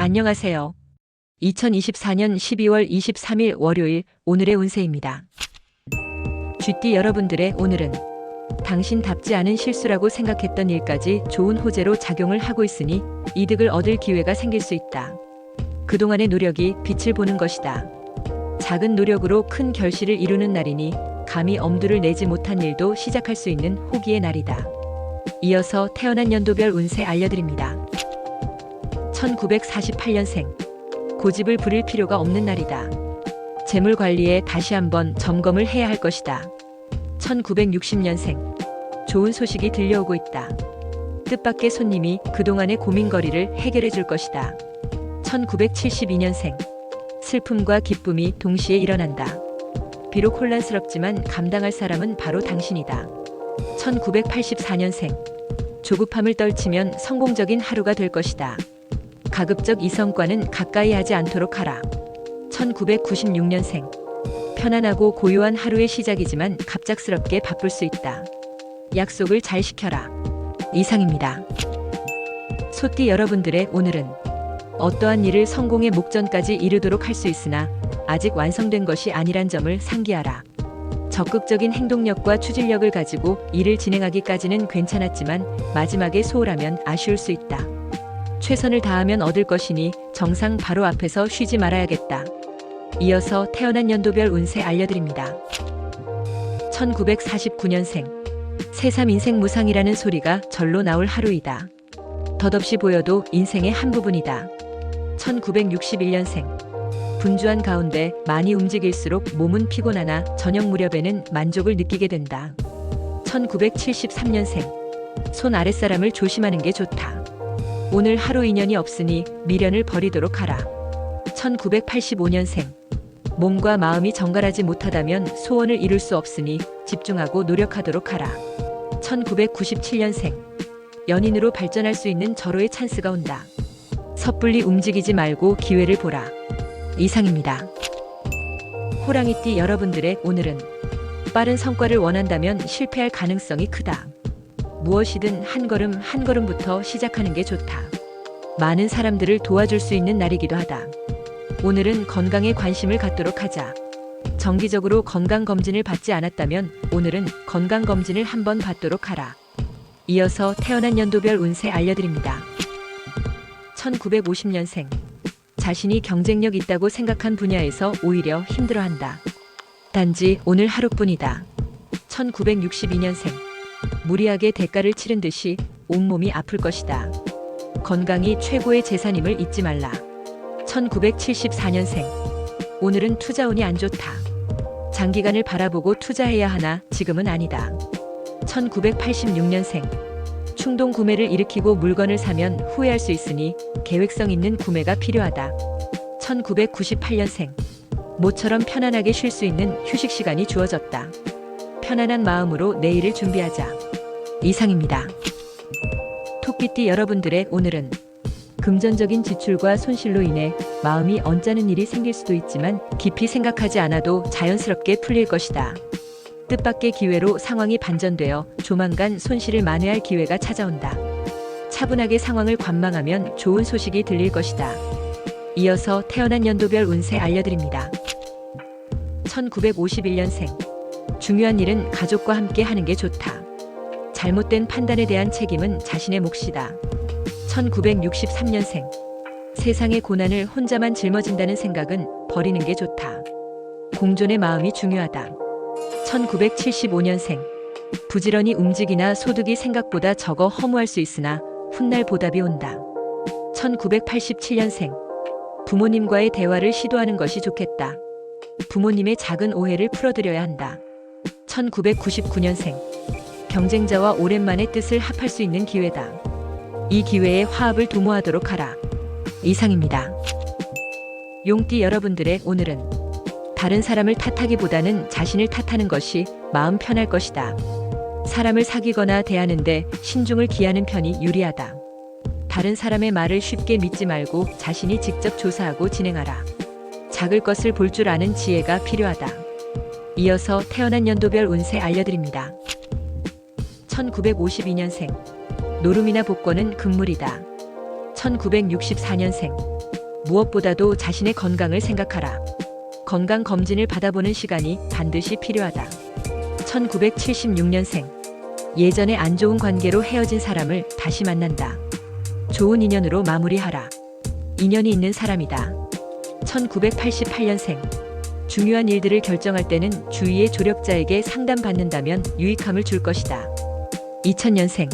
안녕하세요. 2024년 12월 23일 월요일 오늘의 운세입니다. 쥐띠 여러분들의 오늘은 당신답지 않은 실수라고 생각했던 일까지 좋은 호재로 작용을 하고 있으니 이득을 얻을 기회가 생길 수 있다. 그동안의 노력이 빛을 보는 것이다. 작은 노력으로 큰 결실을 이루는 날이니 감히 엄두를 내지 못한 일도 시작할 수 있는 호기의 날이다. 이어서 태어난 연도별 운세 알려드립니다. 1948년생. 고집을 부릴 필요가 없는 날이다. 재물 관리에 다시 한번 점검을 해야 할 것이다. 1960년생. 좋은 소식이 들려오고 있다. 뜻밖의 손님이 그동안의 고민거리를 해결해 줄 것이다. 1972년생. 슬픔과 기쁨이 동시에 일어난다. 비록 혼란스럽지만 감당할 사람은 바로 당신이다. 1984년생. 조급함을 떨치면 성공적인 하루가 될 것이다. 가급적 이성과는 가까이 하지 않도록 하라. 1996년생. 편안하고 고요한 하루의 시작이지만 갑작스럽게 바쁠 수 있다. 약속을 잘 지켜라. 이상입니다. 소띠 여러분들의 오늘은 어떠한 일을 성공의 목전까지 이르도록 할 수 있으나 아직 완성된 것이 아니란 점을 상기하라. 적극적인 행동력과 추진력을 가지고 일을 진행하기까지는 괜찮았지만 마지막에 소홀하면 아쉬울 수 있다. 최선을 다하면 얻을 것이니 정상 바로 앞에서 쉬지 말아야겠다. 이어서 태어난 연도별 운세 알려드립니다. 1949년생. 새삼 인생 무상이라는 소리가 절로 나올 하루이다. 덧없이 보여도 인생의 한 부분이다. 1961년생. 분주한 가운데 많이 움직일수록 몸은 피곤하나 저녁 무렵에는 만족을 느끼게 된다. 1973년생. 손 아랫사람을 조심하는 게 좋다. 오늘 하루 인연이 없으니 미련을 버리도록 하라. 1985년생. 몸과 마음이 정갈하지 못하다면 소원을 이룰 수 없으니 집중하고 노력하도록 하라. 1997년생. 연인으로 발전할 수 있는 절호의 찬스가 온다. 섣불리 움직이지 말고 기회를 보라. 이상입니다. 호랑이띠 여러분들의 오늘은 빠른 성과를 원한다면 실패할 가능성이 크다. 무엇이든 한 걸음 한 걸음부터 시작하는 게 좋다. 많은 사람들을 도와줄 수 있는 날이기도 하다. 오늘은 건강에 관심을 갖도록 하자. 정기적으로 건강검진을 받지 않았다면 오늘은 건강검진을 한번 받도록 하라. 이어서 태어난 연도별 운세 알려드립니다. 1950년생. 자신이 경쟁력 있다고 생각한 분야에서 오히려 힘들어한다. 단지 오늘 하루뿐이다. 1962년생. 무리하게 대가를 치른 듯이 온몸이 아플 것이다. 건강이 최고의 재산임을 잊지 말라. 1974년생. 오늘은 투자운이 안 좋다. 장기간을 바라보고 투자해야 하나 지금은 아니다. 1986년생. 충동 구매를 일으키고 물건을 사면 후회할 수 있으니 계획성 있는 구매가 필요하다. 1998년생. 모처럼 편안하게 쉴 수 있는 휴식 시간이 주어졌다. 편안한 마음으로 내일을 준비하자. 이상입니다. 토끼띠 여러분들의 오늘은 금전적인 지출과 손실로 인해 마음이 언짢은 일이 생길 수도 있지만 깊이 생각하지 않아도 자연스럽게 풀릴 것이다. 뜻밖의 기회로 상황이 반전되어 조만간 손실을 만회할 기회가 찾아온다. 차분하게 상황을 관망하면 좋은 소식이 들릴 것이다. 이어서 태어난 연도별 운세 알려드립니다. 1951년생. 중요한 일은 가족과 함께 하는 게 좋다. 잘못된 판단에 대한 책임은 자신의 몫이다. 1963년생. 세상의 고난을 혼자만 짊어진다는 생각은 버리는 게 좋다. 공존의 마음이 중요하다. 1975년생. 부지런히 움직이나 소득이 생각보다 적어 허무할 수 있으나 훗날 보답이 온다. 1987년생. 부모님과의 대화를 시도하는 것이 좋겠다. 부모님의 작은 오해를 풀어드려야 한다. 1999년생. 경쟁자와 오랜만에 뜻을 합할 수 있는 기회다. 이 기회에 화합을 도모하도록 하라. 이상입니다. 용띠 여러분들의 오늘은 다른 사람을 탓하기보다는 자신을 탓하는 것이 마음 편할 것이다. 사람을 사귀거나 대하는데 신중을 기하는 편이 유리하다. 다른 사람의 말을 쉽게 믿지 말고 자신이 직접 조사하고 진행하라. 작을 것을 볼 줄 아는 지혜가 필요하다. 이어서 태어난 연도별 운세 알려드립니다. 1952년생. 노름이나 복권은 금물이다. 1964년생. 무엇보다도 자신의 건강을 생각하라. 건강 검진을 받아보는 시간이 반드시 필요하다. 1976년생. 예전에 안 좋은 관계로 헤어진 사람을 다시 만난다. 좋은 인연으로 마무리하라. 인연이 있는 사람이다. 1988년생. 중요한 일들을 결정할 때는 주위의 조력자에게 상담받는다면 유익함을 줄 것이다. 2000년생.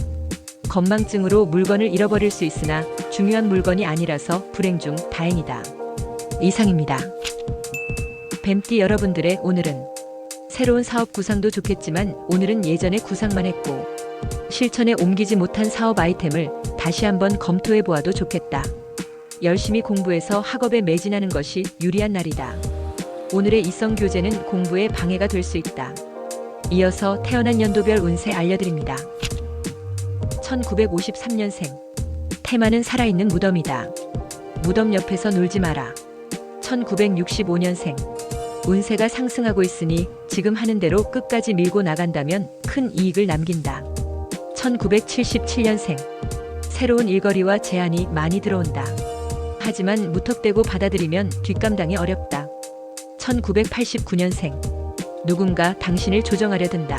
건망증으로 물건을 잃어버릴 수 있으나 중요한 물건이 아니라서 불행 중 다행이다. 이상입니다. 뱀띠 여러분들의 오늘은 새로운 사업 구상도 좋겠지만 오늘은 예전에 구상만 했고 실천에 옮기지 못한 사업 아이템을 다시 한번 검토해 보아도 좋겠다. 열심히 공부해서 학업에 매진하는 것이 유리한 날이다. 오늘의 이성 교재는 공부에 방해가 될 수 있다. 이어서 태어난 연도별 운세 알려드립니다. 1953년생. 테마는 살아있는 무덤이다. 무덤 옆에서 놀지 마라. 1965년생. 운세가 상승하고 있으니 지금 하는 대로 끝까지 밀고 나간다면 큰 이익을 남긴다. 1977년생. 새로운 일거리와 제안이 많이 들어온다. 하지만 무턱대고 받아들이면 뒷감당이 어렵다. 1989년생. 누군가 당신을 조정하려 든다.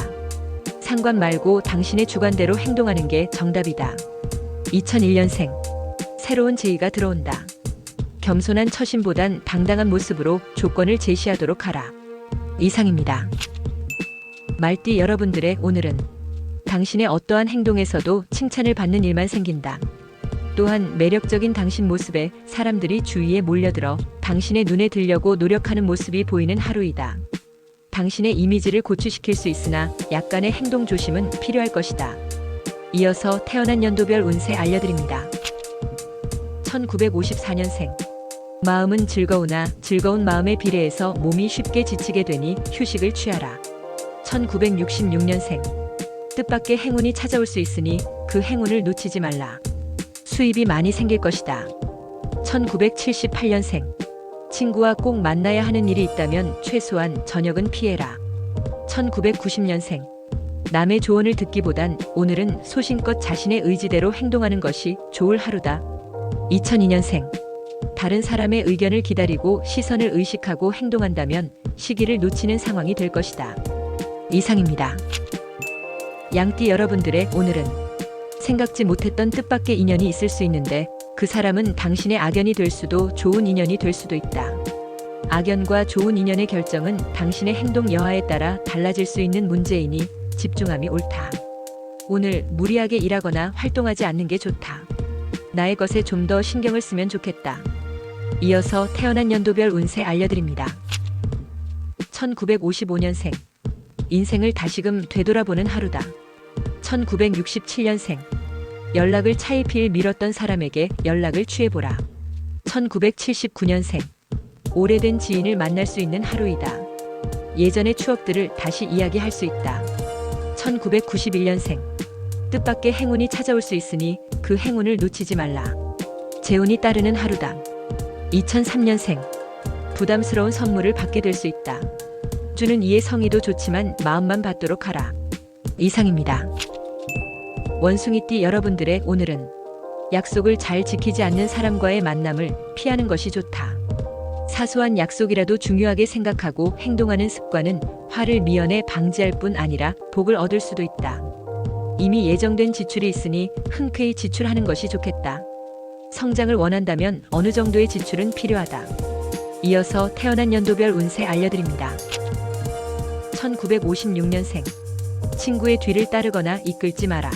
상관 말고 당신의 주관대로 행동하는 게 정답이다. 2001년생. 새로운 제의가 들어온다. 겸손한 처신보단 당당한 모습으로 조건을 제시하도록 하라. 이상입니다. 말띠 여러분들의 오늘은 당신의 어떠한 행동에서도 칭찬을 받는 일만 생긴다. 또한 매력적인 당신 모습에 사람들이 주위에 몰려들어 당신의 눈에 들려고 노력하는 모습이 보이는 하루이다. 당신의 이미지를 고취시킬 수 있으나 약간의 행동 조심은 필요할 것이다. 이어서 태어난 연도별 운세 알려드립니다. 1954년생. 마음은 즐거우나 즐거운 마음에 비례해서 몸이 쉽게 지치게 되니 휴식을 취하라. 1966년생. 뜻밖의 행운이 찾아올 수 있으니 그 행운을 놓치지 말라. 수입이 많이 생길 것이다. 1978년생. 친구와 꼭 만나야 하는 일이 있다면 최소한 저녁은 피해라. 1990년생. 남의 조언을 듣기보단 오늘은 소신껏 자신의 의지대로 행동하는 것이 좋을 하루다. 2002년생. 다른 사람의 의견을 기다리고 시선을 의식하고 행동한다면 시기를 놓치는 상황이 될 것이다. 이상입니다. 양띠 여러분들의 오늘은 생각지 못했던 뜻밖의 인연이 있을 수 있는데 그 사람은 당신의 악연이 될 수도 좋은 인연이 될 수도 있다. 악연과 좋은 인연의 결정은 당신의 행동 여하에 따라 달라질 수 있는 문제이니 집중함이 옳다. 오늘 무리하게 일하거나 활동하지 않는 게 좋다. 나의 것에 좀 더 신경을 쓰면 좋겠다. 이어서 태어난 연도별 운세 알려드립니다. 1955년생. 인생을 다시금 되돌아보는 하루다. 1967년생. 연락을 차일피일 미뤘던 사람에게 연락을 취해보라. 1979년생. 오래된 지인을 만날 수 있는 하루이다. 예전의 추억들을 다시 이야기할 수 있다. 1991년생. 뜻밖의 행운이 찾아올 수 있으니 그 행운을 놓치지 말라. 재운이 따르는 하루다. 2003년생. 부담스러운 선물을 받게 될 수 있다. 주는 이의 성의도 좋지만 마음만 받도록 하라. 이상입니다. 원숭이띠 여러분들의 오늘은 약속을 잘 지키지 않는 사람과의 만남을 피하는 것이 좋다. 사소한 약속이라도 중요하게 생각하고 행동하는 습관은 화를 미연에 방지할 뿐 아니라 복을 얻을 수도 있다. 이미 예정된 지출이 있으니 흔쾌히 지출하는 것이 좋겠다. 성장을 원한다면 어느 정도의 지출은 필요하다. 이어서 태어난 연도별 운세 알려드립니다. 1956년생. 친구의 뒤를 따르거나 이끌지 마라.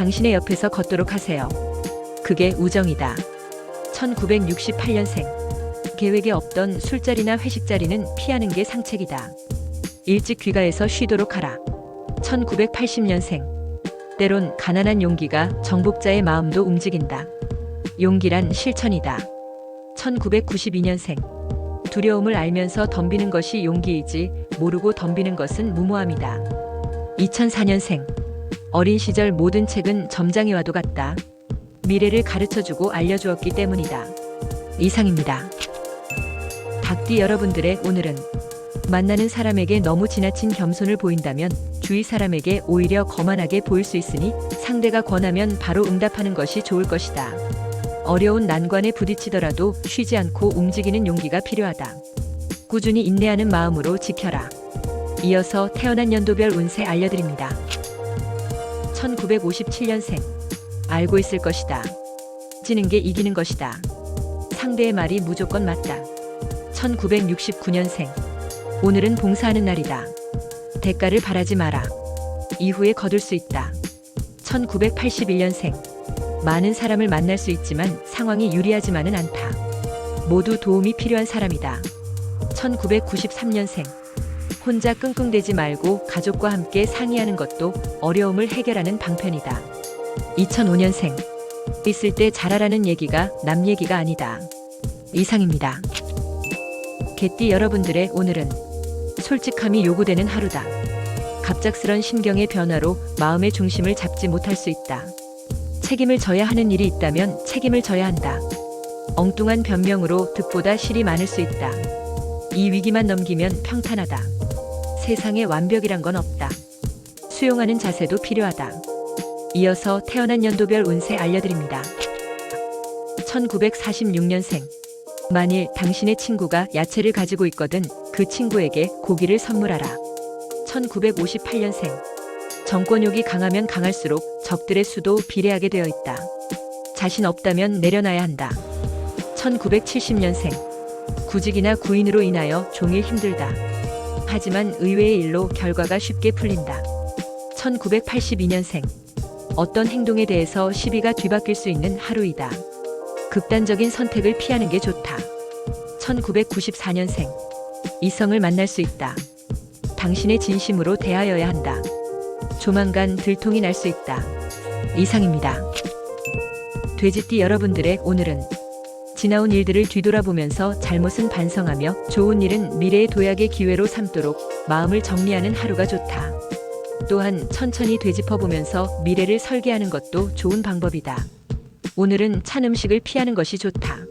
당신의 옆에서 걷도록 하세요. 그게 우정이다. 1968년생. 계획에 없던 술자리나 회식 자리는 피하는 게 상책이다. 일찍 귀가해서 쉬도록 하라. 1980년생. 때론 가난한 용기가 정복자의 마음도 움직인다. 용기란 실천이다. 1992년생. 두려움을 알면서 덤비는 것이 용기이지 모르고 덤비는 것은 무모함이다. 2004년생. 어린 시절 모든 책은 점장이와도 같다. 미래를 가르쳐주고 알려주었기 때문이다. 이상입니다. 닭띠 여러분들의 오늘은 만나는 사람에게 너무 지나친 겸손을 보인다면 주위 사람에게 오히려 거만하게 보일 수 있으니 상대가 권하면 바로 응답하는 것이 좋을 것이다. 어려운 난관에 부딪히더라도 쉬지 않고 움직이는 용기가 필요하다. 꾸준히 인내하는 마음으로 지켜라. 이어서 태어난 연도별 운세 알려드립니다. 1957년생. 알고 있을 것이다. 지는 게 이기는 것이다. 상대의 말이 무조건 맞다. 1969년생. 오늘은 봉사하는 날이다. 대가를 바라지 마라. 이후에 거둘 수 있다. 1981년생. 많은 사람을 만날 수 있지만 상황이 유리하지만은 않다. 모두 도움이 필요한 사람이다. 1993년생. 혼자 끙끙대지 말고 가족과 함께 상의하는 것도 어려움을 해결하는 방편이다. 2005년생. 있을 때 잘하라는 얘기가 남 얘기가 아니다. 이상입니다. 개띠 여러분들의 오늘은 솔직함이 요구되는 하루다. 갑작스런 심경의 변화로 마음의 중심을 잡지 못할 수 있다. 책임을 져야 하는 일이 있다면 책임을 져야 한다. 엉뚱한 변명으로 득보다 실이 많을 수 있다. 이 위기만 넘기면 평탄하다. 세상에 완벽이란 건 없다. 수용하는 자세도 필요하다. 이어서 태어난 연도별 운세 알려드립니다. 1946년생. 만일 당신의 친구가 야채를 가지고 있거든 그 친구에게 고기를 선물하라. 1958년생. 정권욕이 강하면 강할수록 적들의 수도 비례하게 되어 있다. 자신 없다면 내려놔야 한다. 1970년생. 구직이나 구인으로 인하여 종일 힘들다. 하지만 의외의 일로 결과가 쉽게 풀린다. 1982년생. 어떤 행동에 대해서 시비가 뒤바뀔 수 있는 하루이다. 극단적인 선택을 피하는 게 좋다. 1994년생. 이성을 만날 수 있다. 당신의 진심으로 대하여야 한다. 조만간 들통이 날 수 있다. 이상입니다. 돼지띠 여러분들의 오늘은 지나온 일들을 뒤돌아보면서 잘못은 반성하며 좋은 일은 미래의 도약의 기회로 삼도록 마음을 정리하는 하루가 좋다. 또한 천천히 되짚어보면서 미래를 설계하는 것도 좋은 방법이다. 오늘은 찬 음식을 피하는 것이 좋다.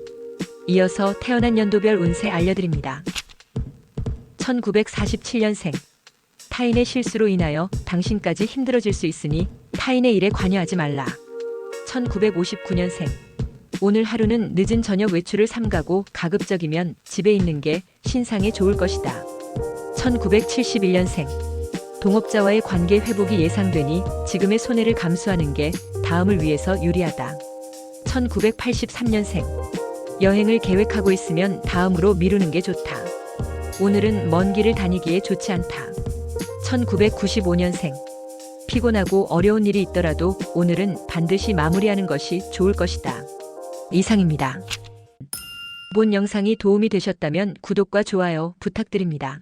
이어서 태어난 연도별 운세 알려드립니다. 1947년생. 타인의 실수로 인하여 당신까지 힘들어질 수 있으니 타인의 일에 관여하지 말라. 1959년생. 오늘 하루는 늦은 저녁 외출을 삼가고 가급적이면 집에 있는 게 신상에 좋을 것이다. 1971년생. 동업자와의 관계 회복이 예상되니 지금의 손해를 감수하는 게 다음을 위해서 유리하다. 1983년생. 여행을 계획하고 있으면 다음으로 미루는 게 좋다. 오늘은 먼 길을 다니기에 좋지 않다. 1995년생. 피곤하고 어려운 일이 있더라도 오늘은 반드시 마무리하는 것이 좋을 것이다. 이상입니다. 본 영상이 도움이 되셨다면 구독과 좋아요 부탁드립니다.